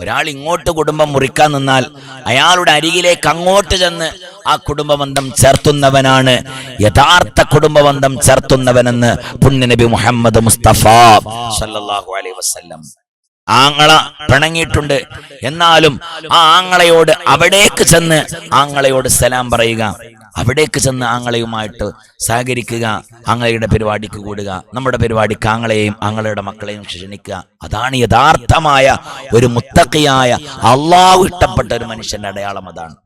ഒരാൾ ഇങ്ങോട്ട് കുടുംബം മുറിക്കാൻ നിന്നാൽ അയാളുടെ അരികിലേക്ക് അങ്ങോട്ട് ചെന്ന് ആ കുടുംബബന്ധം ചേർത്തുന്നവനാണ്. യഥാർത്ഥ കുടുംബബന്ധം ചേർത്തുന്നവനെന്ന് പുണ്യനബി മുഹമ്മദ് മുസ്തഫ സല്ലല്ലാഹു അലൈഹി വസല്ലം ആങ്ങള പിണങ്ങിയിട്ടുണ്ട്. എന്നാലും ആ ആങ്ങളയോട് അവിടേക്ക് ചെന്ന് ആങ്ങളയോട് സലാം പറയുക. അവിടേക്ക് ചെന്ന് ആങ്ങളെയുമായിട്ട് സഹകരിക്കുക ആങ്ങളയുടെ പരിപാടിക്ക് കൂടുക നമ്മുടെ പരിപാടിക്ക് ആങ്ങളെയും ആങ്ങളയുടെ മക്കളെയും ക്ഷണിക്കുക. അതാണ് യഥാർത്ഥമായ ഒരു മുത്തക്കയായ അള്ളാഹു ഇഷ്ടപ്പെട്ട ഒരു മനുഷ്യന്റെ അടയാളം അതാണ്.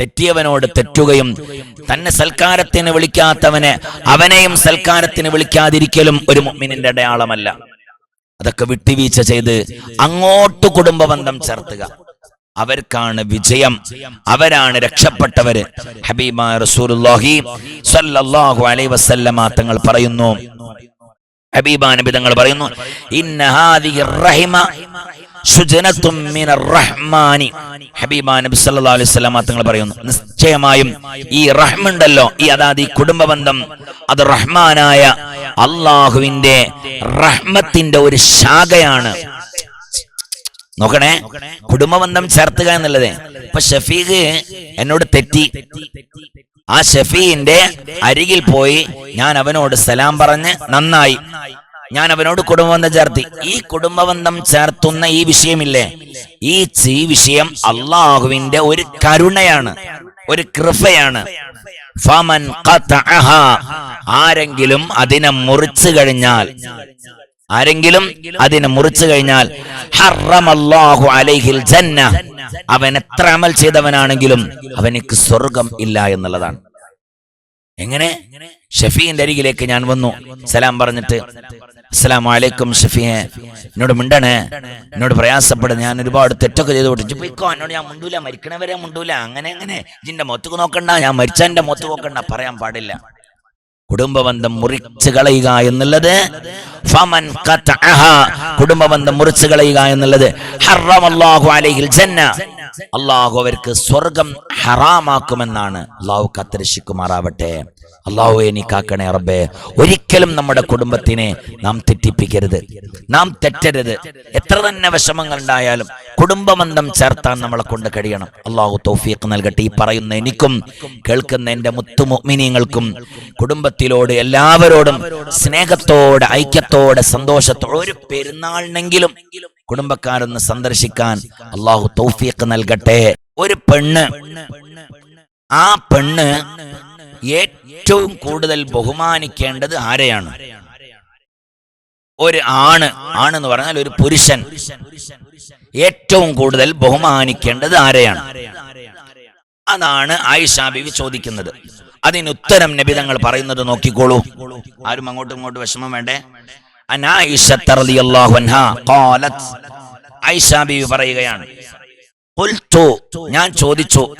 തെറ്റിയവനോട് തെറ്റുകയും തന്നെ സൽക്കാരത്തിന് വിളിക്കാത്തവനെ അവനെയും സൽക്കാരത്തിന് വിളിക്കാതിരിക്കലും ഒരു മുഅ്മിനിന്റെ അടയാളമല്ല. അതൊക്കെ വിട്ടുവീഴ്ച ചെയ്ത് അങ്ങോട്ട് കുടുംബബന്ധം ചേർത്തുക. അവർക്കാണ് വിജയം. അവരാണ് രക്ഷപ്പെട്ടവര്. ഹബീബ അലൈഹി വസല്ലമ തങ്ങൾ പറയുന്നു. ഹബീബ നബി തങ്ങൾ പറയുന്നു ഇന്ന ഹാദിഹി റഹിമ റഹ്മാനി. ഹബീബ നബി അലൈഹി വസല്ലമ തങ്ങൾ പറയുന്നു നിശ്ചയമായും ഈ റഹ്മുണ്ടല്ലോ ഈ അതാത് ഈ കുടുംബബന്ധം. അത് റഹ്മാനായ അള്ളാഹുവിന്റെ റഹ്മത്തിന്റെ ഒരു ശാഖയാണ്. നോക്കണേ. കുടുംബബന്ധം ചേർത്തുക എന്നുള്ളത്. ഇപ്പൊ ഷഫീഖ് എന്നോട് തെറ്റി. ആ ഷഫീന്റെ അരികിൽ പോയി ഞാൻ അവനോട് സലാം പറഞ്ഞ് നന്നായി. ഞാൻ അവനോട് കുടുംബബന്ധം ചേർത്തി. ഈ കുടുംബബന്ധം ചേർത്തുന്ന ഈ വിഷയമില്ലേ? ഈ ഈ വിഷയം അള്ളാഹുവിന്റെ ഒരു കരുണയാണ് ഒരു കൃപയാണ്. ആരെങ്കിലും അതിനെ മുറിച്ചു കഴിഞ്ഞാൽ ആരെങ്കിലും അതിനെ മുറിച്ചു കഴിഞ്ഞാൽ ഹറമല്ലാഹു അലൈഹിൽ ജന്ന. അവൻ എത്ര അമൽ ചെയ്തവനാണെങ്കിലും അവനിക്ക് സ്വർഗം ഇല്ല എന്നുള്ളതാണ്. എങ്ങനെ? ഷഫീന്റെ അരികിലേക്ക് ഞാൻ വന്നു. സലാം പറഞ്ഞിട്ട് അസ്സലാം വലൈക്കും ഷഫിയെ. എന്നോട് മിണ്ടണേ. എന്നോട് പ്രയാസപ്പെടുന്നു ഞാൻ ഒരുപാട് തെറ്റൊക്കെ ചെയ്തു കൊടുത്തു. പോയിക്കോ. എന്നോട് ഞാൻ മുണ്ടൂല. മരിക്കണവരെ മുണ്ടൂല. അങ്ങനെ അങ്ങനെ. ഇതിന്റെ മൊത്തക്ക് നോക്കണ്ട. ഞാൻ മരിച്ചതിന്റെ മൊത്തു നോക്കണ്ട. പറയാൻ പാടില്ല. കുടുംബബന്ധം മുറിച്ചു കളയുക എന്നുള്ളത്. കുടുംബബന്ധം മുറിച്ചു കളയുക എന്നുള്ളത് ജന്ന അള്ളാഹു അവർക്ക് സ്വർഗം ഹറാമാക്കുമെന്നാണ് അള്ളാഹു കത്തരശിക്കുമാറാവട്ടെ അള്ളാഹു എനിക്കാക്കണേ റബ്ബേ. ഒരിക്കലും നമ്മുടെ കുടുംബത്തിനെ നാം തെറ്റിപ്പിക്കരുത്. നാം തെറ്റരുത്. എത്ര തന്നെ വിഷമങ്ങൾ ഉണ്ടായാലും കുടുംബബന്ധം ചേർത്താൻ നമ്മളെ കൊണ്ട് കഴിയണം. അള്ളാഹു തൗഫീഖ് നൽകട്ടെ. ഈ പറയുന്ന എനിക്കും കേൾക്കുന്ന എന്റെ മുത്തുമൊമിനിയങ്ങൾക്കും കുടുംബത്തിലോട് എല്ലാവരോടും സ്നേഹത്തോടെ ഐക്യത്തോടെ സന്തോഷത്തോടെ ഒരു പെരുന്നാളിനെങ്കിലും കുടുംബക്കാരൊന്ന് സന്ദർശിക്കാൻ അള്ളാഹു തൗഫീഖ് നൽകട്ടെ. ഒരു പെണ്ണ് ആ പെണ്ണ് കൂടുതൽ ബഹുമാനിക്കേണ്ടത് ആരെയാണ്? ഒരു ആണ് ആണെന്ന് പറഞ്ഞാൽ ഒരു പുരുഷൻ. ഏറ്റവും കൂടുതൽ ബഹുമാനിക്കേണ്ടത് ആരെയാണ്? അതാണ് ആയിഷ ബിവി ചോദിക്കുന്നത്. അതിന് ഉത്തരം നബി തങ്ങൾ പറയുന്നത് നോക്കിക്കോളൂ. ആരും അങ്ങോട്ടും ഇങ്ങോട്ടും വിഷമം വേണ്ടേ? ബിവി പറയുകയാണ്. ഞാൻ ചോദിച്ചു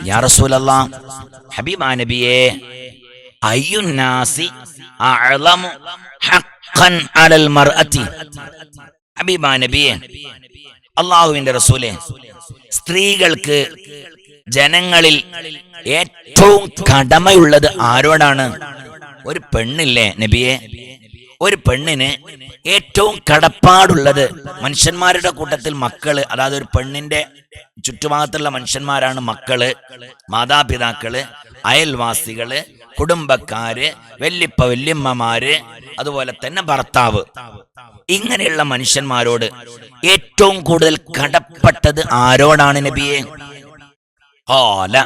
ഹബീബ നബിയേ അഅലമു അലൽ അള്ളാഹുവിന്റെ റസൂലെ സ്ത്രീകൾക്ക് ജനങ്ങളിൽ ഏറ്റവും കടമയുള്ളത് ആരോടാണ്? ഒരു പെണ്ണില്ലേ നബിയെ? ഒരു പെണ്ണിന് ഏറ്റവും കടപ്പാടുള്ളത് മനുഷ്യന്മാരുടെ കൂട്ടത്തിൽ മക്കൾ അതായത് ഒരു പെണ്ണിന്റെ ചുറ്റുഭാഗത്തുള്ള മനുഷ്യന്മാരാണ് മക്കൾ മാതാപിതാക്കൾ അയൽവാസികൾ കുടുംബക്കാര് വല്യപ്പ വല്യമ്മമാര് അതുപോലെ തന്നെ ഭർത്താവ്. ഇങ്ങനെയുള്ള മനുഷ്യന്മാരോട് ഏറ്റവും കൂടുതൽ കടപ്പെട്ടത് ആരോടാണ് നബിയെ? ഓല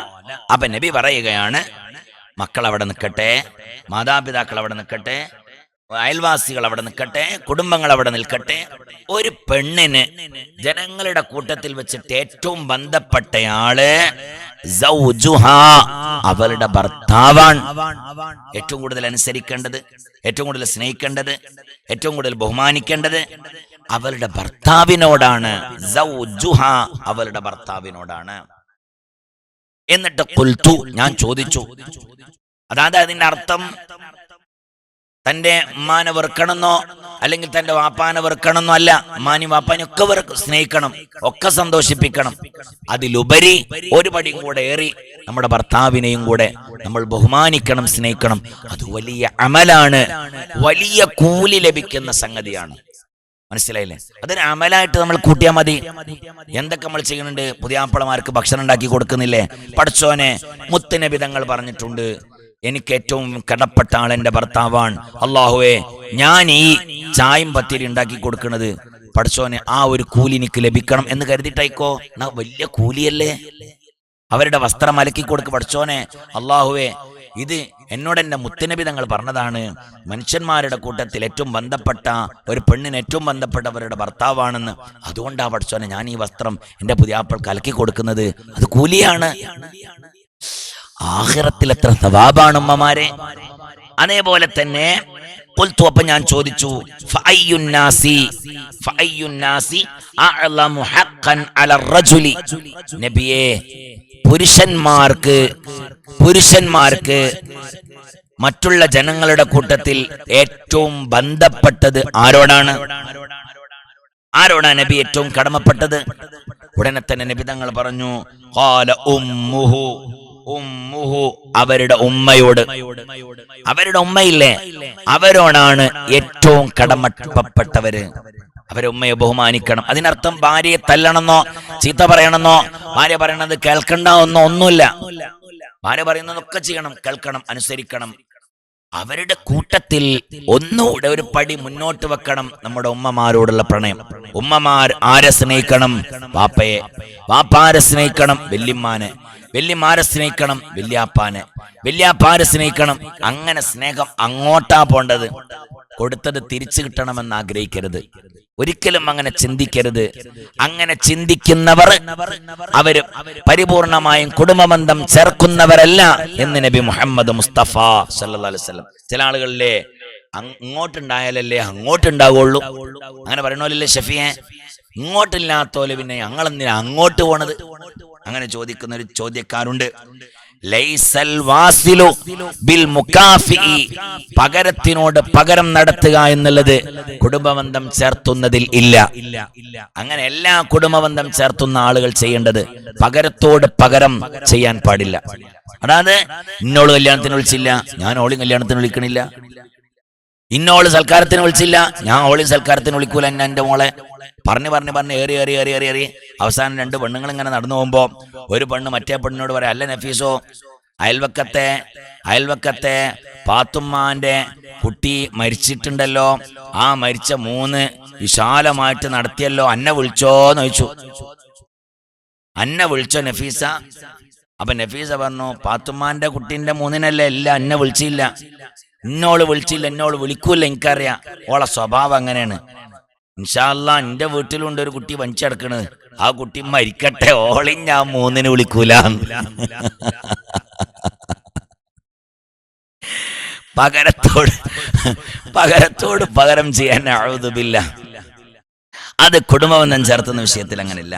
അപ്പൊ നബി പറയുകയാണ് മക്കൾ അവിടെ നിൽക്കട്ടെ മാതാപിതാക്കൾ അവിടെ നിൽക്കട്ടെ അയൽവാസികൾ അവിടെ നിൽക്കട്ടെ കുടുംബങ്ങൾ അവിടെ നിൽക്കട്ടെ. ഒരു പെണ്ണിന് ജനങ്ങളുടെ കൂട്ടത്തിൽ വെച്ചിട്ട് ഏറ്റവും ബന്ധപ്പെട്ടയാൾ അവളുടെ ഭർത്താവാണ്. ഏറ്റവും കൂടുതൽ അനുസരിക്കേണ്ടത് ഏറ്റവും കൂടുതൽ സ്നേഹിക്കേണ്ടത് ഏറ്റവും കൂടുതൽ ബഹുമാനിക്കേണ്ടത് അവളുടെ ഭർത്താവിനോടാണ്. അവളുടെ ഭർത്താവിനോടാണ്. എന്നിട്ട് കൊൽത്തു ഞാൻ ചോദിച്ചു. അതായത് അതിന്റെ അർത്ഥം. തന്റെ ഉമ്മാനെ വെറുക്കണമെന്നോ അല്ലെങ്കിൽ തന്റെ വാപ്പാനെ വെറുക്കണമെന്നോ അല്ല ഉമ്മാനി വാപ്പാനെ ഒക്കെ വെറുക്ക സ്നേഹിക്കണം ഒക്കെ സന്തോഷിപ്പിക്കണം. അതിലുപരി ഒരു പടിയും കൂടെ ഏറി നമ്മുടെ ഭർത്താവിനെയും കൂടെ നമ്മൾ ബഹുമാനിക്കണം സ്നേഹിക്കണം. അത് വലിയ അമലാണ് വലിയ കൂലി ലഭിക്കുന്ന സംഗതിയാണ്. മനസ്സിലായില്ലേ? അതൊരു അമലായിട്ട് നമ്മൾ കൂട്ടിയാൽ മതി. എന്തൊക്കെ നമ്മൾ ചെയ്യുന്നുണ്ട്? പുതിയാപ്പളമാർക്ക് ഭക്ഷണം ഉണ്ടാക്കി കൊടുക്കുന്നില്ലേ? പഠിച്ചോനെ മുത്തനബിതങ്ങൾ പറഞ്ഞിട്ടുണ്ട് എനിക്ക് ഏറ്റവും കടപ്പെട്ട ആൾ എന്റെ ഭർത്താവാണ്. അള്ളാഹുവേ ഞാൻ ഈ ചായം പത്തിരി ഉണ്ടാക്കി കൊടുക്കുന്നത്. പഠിച്ചോനെ ആ ഒരു കൂലി എനിക്ക് ലഭിക്കണം എന്ന് കരുതിട്ടായിക്കോ എന്നാ വലിയ കൂലിയല്ലേ? അവരുടെ വസ്ത്രം അലക്കി കൊടുക്ക് പഠിച്ചോനെ. അള്ളാഹുവേ ഇത് എന്നോട് എന്റെ മുത്തനബി തങ്ങൾ പറഞ്ഞതാണ്. മനുഷ്യന്മാരുടെ കൂട്ടത്തിൽ ഏറ്റവും ബന്ധപ്പെട്ട ഒരു പെണ്ണിന് ഏറ്റവും ബന്ധപ്പെട്ടവരുടെ ഭർത്താവാണെന്ന്. അതുകൊണ്ടാണ് പഠിച്ചോനെ ഞാൻ ഈ വസ്ത്രം എന്റെ ആപ്പിൾ അലക്കി കൊടുക്കുന്നത്. അത് കൂലിയാണ്. ആഹിറത്തിൽ എത്ര സവാബാണ് ഉമ്മമാരെ? അതേപോലെ തന്നെ കൊൽത്തു അപ്പൊ ഞാൻ ചോദിച്ചു നബിയെ പുരുഷന്മാർക്ക് പുരുഷന്മാർക്ക് മറ്റുള്ള ജനങ്ങളുടെ കൂട്ടത്തിൽ ഏറ്റവും ബന്ധപ്പെട്ടത് ആരോടാണ്? ആരോടാണ് നബി ഏറ്റവും കടമപ്പെട്ടത്? ഉടനെ തന്നെ നബി തങ്ങൾ പറഞ്ഞു അവരുടെ ഉമ്മയോട്. അവരുടെ ഉമ്മയില്ലേ? അവരോടാണ് ഏറ്റവും കടമപ്പെട്ടവര് അവരെ ഉമ്മയെ ബഹുമാനിക്കണം. അതിനർത്ഥം ഭാര്യയെ തല്ലണമെന്നോ ചീത്ത പറയണമെന്നോ ഭാര്യ പറയണത് കേൾക്കണ്ട എന്നോ ഒന്നുമില്ല. ഭാര്യ പറയുന്നതൊക്കെ ചെയ്യണം കേൾക്കണം അനുസരിക്കണം. അവരുടെ കൂട്ടത്തിൽ ഒന്നുകൂടെ ഒരു പടി മുന്നോട്ട് വെക്കണം നമ്മുടെ ഉമ്മമാരോടുള്ള പ്രണയം. ഉമ്മമാർ ആരെ സ്നേഹിക്കണം? വാപ്പയെ. വാപ്പാരെ സ്നേഹിക്കണം വല്യമ്മാനെ. വല്യമാരെ സ്നേഹിക്കണം വല്യാപ്പാനെ വല്യാപ്പാരെ സ്നേഹിക്കണം. അങ്ങനെ സ്നേഹം അങ്ങോട്ടാ പോണ്ടത്. കൊടുത്തത് തിരിച്ചു കിട്ടണമെന്ന് ആഗ്രഹിക്കരുത്. ഒരിക്കലും അങ്ങനെ ചിന്തിക്കരുത്. അങ്ങനെ ചിന്തിക്കുന്നവർ അവർ പരിപൂർണമായും കുടുംബബന്ധം ചേർക്കുന്നവരല്ല എന്ന് നബി മുഹമ്മദ് മുസ്തഫ സല്ലല്ലാഹു അലൈഹി വസല്ലം. ചില ആളുകളിലെ അങ്ങോട്ടുണ്ടായാലല്ലേ അങ്ങോട്ടുണ്ടാവുള്ളൂ. അങ്ങനെ പറയണോലല്ലേ ഷഫിയെ? ഇങ്ങോട്ടില്ലാത്തോലെ പിന്നെ ഞങ്ങൾ എന്തിനാ അങ്ങോട്ട് പോണത്? അങ്ങനെ ചോദിക്കുന്ന ഒരു ചോദ്യക്കാരുണ്ട് ബിൽ പകരത്തിനോട് പകരം നടത്തുക എന്നുള്ളത് കുടുംബബന്ധം ചേർത്തുന്നതിൽ ഇല്ല. അങ്ങനെ എല്ലാ കുടുംബബന്ധം ചേർത്തുന്ന ആളുകൾ ചെയ്യേണ്ടത് പകരത്തോട് പകരം ചെയ്യാൻ പാടില്ല. അതായത് ഇന്നോൾ കല്യാണത്തിന് വിളിച്ചില്ല ഞാൻ ഓളി കല്യാണത്തിന് വിളിക്കണില്ല. ഇന്നോൾ സൽക്കാരത്തിന് വിളിച്ചില്ല ഞാൻ ഓളി സൽക്കാരത്തിന് വിളിക്കൂല എന്നെ എന്റെ മോളെ. പറഞ്ഞു പറഞ്ഞു പറഞ്ഞ് ഏറി ഏറി ഏറി ഏറി ഏറി. അവസാനം രണ്ട് പെണ്ണുങ്ങൾ ഇങ്ങനെ നടന്നു പോകുമ്പോ ഒരു പെണ്ണ് മറ്റേ പെണ്ണിനോട് പറയാം അല്ല നഫീസോ അയൽവക്കത്തെ അയൽവക്കത്തെ പാത്തുമ്മാന്റെ കുട്ടി മരിച്ചിട്ടുണ്ടല്ലോ. ആ മരിച്ച മൂന്ന് വിശാലമായിട്ട് നടത്തിയല്ലോ. അന്നെ വിളിച്ചോന്ന് ചോദിച്ചു. അന്നെ വിളിച്ചോ നഫീസ? അപ്പൊ നഫീസ പറഞ്ഞു പാത്തുമ്മാന്റെ കുട്ടീന്റെ മൂന്നിനല്ലേ ഇല്ല അന്നെ വിളിച്ചില്ല. ഇന്നോൾ വിളിച്ചില്ല എന്നോൾ വിളിക്കൂല എനിക്കറിയാം. ഓളെ സ്വഭാവം അങ്ങനെയാണ്. ഇൻഷാല്ല എന്റെ വീട്ടിലുണ്ട് ഒരു കുട്ടി വഞ്ചിടക്കണത് ആ കുട്ടി മരിക്കട്ടെ ഓളി ഞാൻ മൂന്നിന് വിളിക്കൂല. പകരത്തോട് പകരത്തോട് പകരം ചെയ്യാൻ അഴുതുമില്ല അത് കുടുംബബന്ധം ചേർത്തുന്ന വിഷയത്തിൽ അങ്ങനെയല്ല.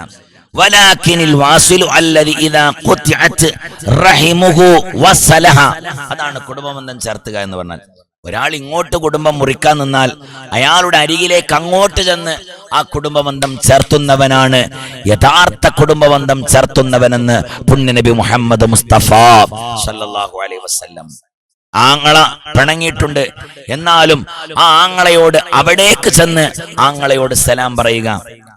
അതാണ് കുടുംബബന്ധം ചേർത്തുക എന്ന് പറഞ്ഞാൽ. ഒരാൾ ഇങ്ങോട്ട് കുടുംബം മുറിക്കാൻ നിന്നാൽ അയാളുടെ അരികിലേക്ക് അങ്ങോട്ട് ചെന്ന് ആ കുടുംബബന്ധം ചേർത്തുന്നവനാണ്. യഥാർത്ഥ കുടുംബബന്ധം ചേർത്തുന്നവനെന്ന് പുണ്യനബി മുഹമ്മദ് മുസ്തഫ സല്ലല്ലാഹു അലൈഹി വസല്ലം. ആങ്ങള പിണങ്ങിയിട്ടുണ്ട്. എന്നാലും ആ ആങ്ങളയോട് അവിടേക്ക് ചെന്ന് ആങ്ങളയോട് സലാം പറയുക.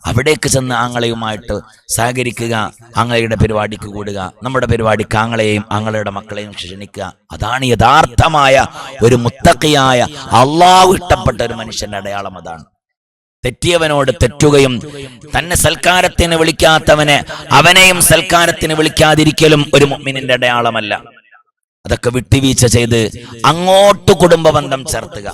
അവിടേക്ക് ചെന്ന് ആങ്ങളെയുമായിട്ട് സഹകരിക്കുക ആങ്ങളയുടെ പരിപാടിക്ക് കൂടുക നമ്മുടെ പരിപാടിക്ക് ആങ്ങളെയും ആങ്ങളയുടെ മക്കളെയും ക്ഷണിക്കുക. അതാണ് യഥാർത്ഥമായ ഒരു മുത്തക്കയായ അള്ളാഹു ഇഷ്ടപ്പെട്ട ഒരു മനുഷ്യന്റെ അടയാളം അതാണ്. തെറ്റിയവനോട് തെറ്റുകയും തന്നെ സൽക്കാരത്തിന് വിളിക്കാത്തവനെ അവനെയും സൽക്കാരത്തിന് വിളിക്കാതിരിക്കലും ഒരു മുഅ്മിനിന്റെ അടയാളമല്ല. അതൊക്കെ വിട്ടുവീഴ്ച ചെയ്ത് അങ്ങോട്ട് കുടുംബബന്ധം ചേർത്തുക.